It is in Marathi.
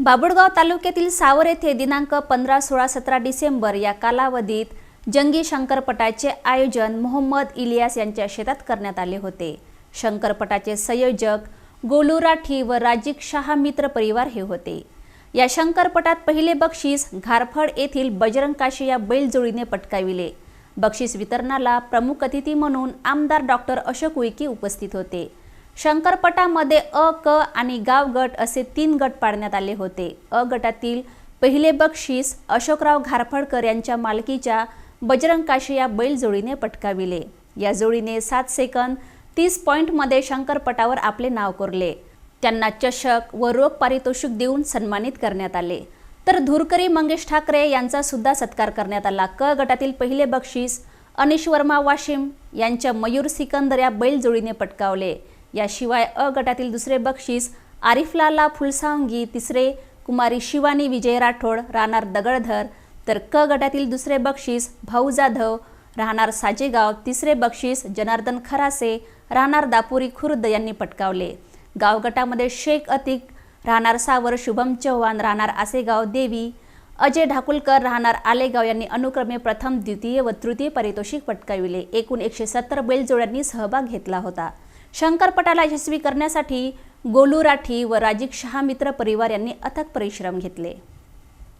बाबुळगाव तालुक्यातील सावर येथे दिनांक पंधरा सोळा सतरा डिसेंबर या कालावधीत जंगी शंकरपटाचे आयोजन मोहम्मद इलियास यांच्या शेतात करण्यात आले होते. शंकरपटाचे संयोजक गोलू राठी व राजिक शहा मित्र परिवार हे होते. या शंकरपटात पहिले बक्षीस घारफळ येथील बजरंग काशी या बैलजोडीने पटकाविले. बक्षीस वितरणाला प्रमुख अतिथी म्हणून आमदार डॉक्टर अशोक उईके उपस्थित होते. शंकरपटामध्ये अ क आणि गाव गट असे तीन गट पाडण्यात आले होते. अ गटातील पहिले बक्षीस अशोकराव घारफडकर यांच्या मालकीच्या बजरंग काशी या बैल जोडीने पटकाविले. या जोडीने सात सेकंद तीस पॉईंटमध्ये शंकरपटावर आपले नाव कोरले. त्यांना चषक व रोख पारितोषिक देऊन सन्मानित करण्यात आले. तर धुरकरी मंगेश ठाकरे यांचा सुद्धा सत्कार करण्यात आला. क गटातील पहिले बक्षीस अनिश वर्मा वाशिम यांच्या मयूर सिकंदर या बैलजोडीने पटकावले. याशिवाय अ गटातील दुसरे बक्षीस आरिफलाला फुलसावंगी तिसरे कुमारी शिवानी विजय राठोड राहणार दगडधर. तर क गटातील दुसरे बक्षीस भाऊ जाधव राहणार साजेगाव तिसरे बक्षीस जनार्दन खरासे राहणार दापुरी खुर्द यांनी पटकावले. गाव गटामध्ये शेख अतिक राहणार सावर शुभम चव्हाण राहणार आसेगाव देवी अजय ढाकुलकर राहणार आलेगाव यांनी अनुक्रमे प्रथम द्वितीय व तृतीय पारितोषिक पटकाविले. एकूण एकशे सत्तर बैलजोड्यांनी सहभाग घेतला होता. शंकरपटाला यशस्वी करण्यासाठी गोलू राठी व राजिक शहा मित्र परिवार यांनी अथक परिश्रम घेतले.